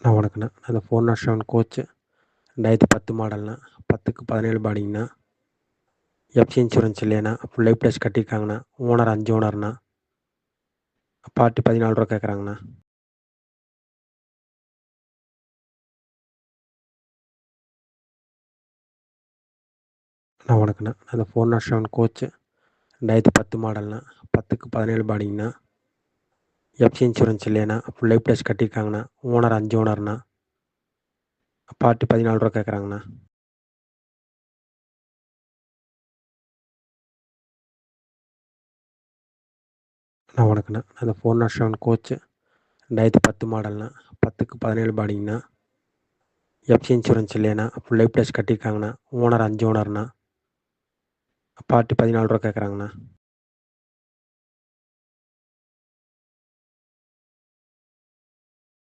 அண்ணா வணக்கண்ணா நான் இந்த ஃபோர் நாட் செவன் கோச்சு ரெண்டாயிரத்தி பத்து மாடல்ண்ணா பத்துக்கு பதினேழு பாடிங்கண்ணா எஃப்சி இன்சூரன்ஸ் இல்லையாண்ணா. ஃபுல் லைஃப் டேஸ் கட்டியிருக்காங்கண்ணா. ஓனர் அஞ்சு ஓனர்ண்ணா பார்ட்டி பதினாலு ரூபா கேட்குறாங்கண்ணா நான் வணக்கண்ணா அந்த ஃபோர் நாட் செவன் கோச்சு ரெண்டாயிரத்தி பத்து மாடல்ண்ணா பத்துக்கு பதினேழு பாடிங்கண்ணா எஃப்சி இன்சூரன்ஸ் இல்லைன்னா அப்புறம் லைஃப் டச் கட்டியிருக்காங்கண்ணா. ஓனர் அஞ்சு ஓனர்ண்ணா பார்ட்டி பதினாலு ரூபா கேட்குறாங்கண்ணா. அண்ணா வணக்கண்ணா நான் ஃபோர் நாட் செவன் கோச்சு ரெண்டாயிரத்தி பத்து மாடல்ண்ணா. பத்துக்கு பதினேழு பாடிங்கண்ணா எஃப்சி இன்சூரன்ஸ் இல்லைன்னா அப்புறம் லைஃப் டச் கட்டியிருக்காங்கண்ணா. ஓனர் அஞ்சு ஓனர்ண்ணா பார்ட்டி பதினாலு ரூபா கேட்குறாங்கண்ணா.